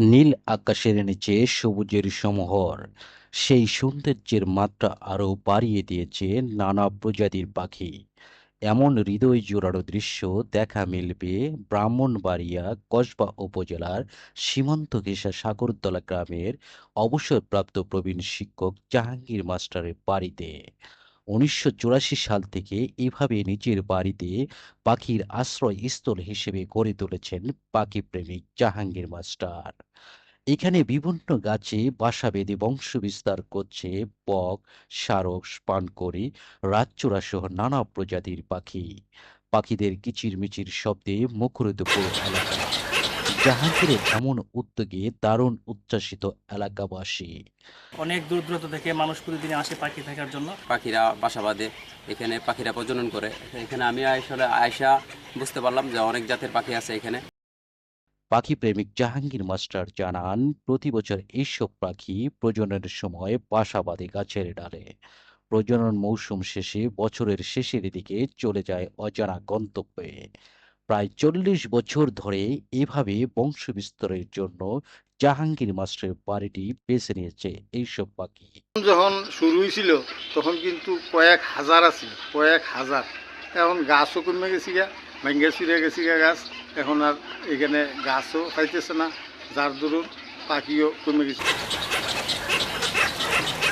নীল আকাশের নিচে সবুজের সমহর। সেই সৌন্দর্যের মাত্রা আরও বাড়িয়ে দিয়েছে নানা প্রজাতির পাখি। এমন হৃদয় জোড়ানো দৃশ্য দেখা মিলবে ব্রাহ্মণবাড়িয়া কসবা উপজেলার সীমান্ত ঘেঁষা সাগরতলা গ্রামের অবসরপ্রাপ্ত প্রবীণ শিক্ষক জাহাঙ্গীর মাস্টারের বাড়িতে। উনিশশো চুরাশি সাল থেকে এভাবে নিজের বাড়িতে পাখির আশ্রয়স্থল হিসেবে গড়ে তুলেছেন পাখি প্রেমিক জাহাঙ্গীর মাস্টার। এখানে বিভিন্ন গাছে বাসা বেঁধে বংশ বিস্তার করছে বক সারস পানকড়ি, রাতচোরা সহ নানা প্রজাতির পাখি। পাখিদের কিচিরমিচির শব্দে মুখরিত এলাকা। জাহাঙ্গীরের এমন উদ্যোগে দারুণ উচ্ছ্বাসিত এলাকাবাসী। অনেক দূর দূরান্ত থেকে মানুষ প্রতিদিন আসে পাখি থাকার জন্য। পাখিরা বাসা বাঁধে এখানে পাখিরা প্রজনন করে। এখানে আমি আসলে আয়সা বুঝতে পারলাম যে অনেক জাতের পাখি আছে এখানে। পাখি প্রেমিক জাহাঙ্গীর মাস্টার জানান প্রতি বছর এইসব পাখি প্রজননের সময় বাসা বাঁধে গাছের ডালে। প্রজনন মৌসুম শেষে বছরের শেষের দিকে চলে যায় অজানা গন্তব্যে। প্রায় চল্লিশ বছর ধরে এভাবে বংশ বিস্তারের জন্য জাহাঙ্গীর মাস্টারের বাড়িটি বেছে নিয়েছে এইসব পাখি। যখন শুরু হয়েছিল, তখন কিন্তু কয়েক হাজার আছিল, কয়েক হাজার। এখন গাছও কমে গেছি গা ভেঙ্গে চিরে গেছি গা গাছ। এখন আর এখানে গাছও পাইতেছে না, যার দরুন পাখিও কমে গেছে।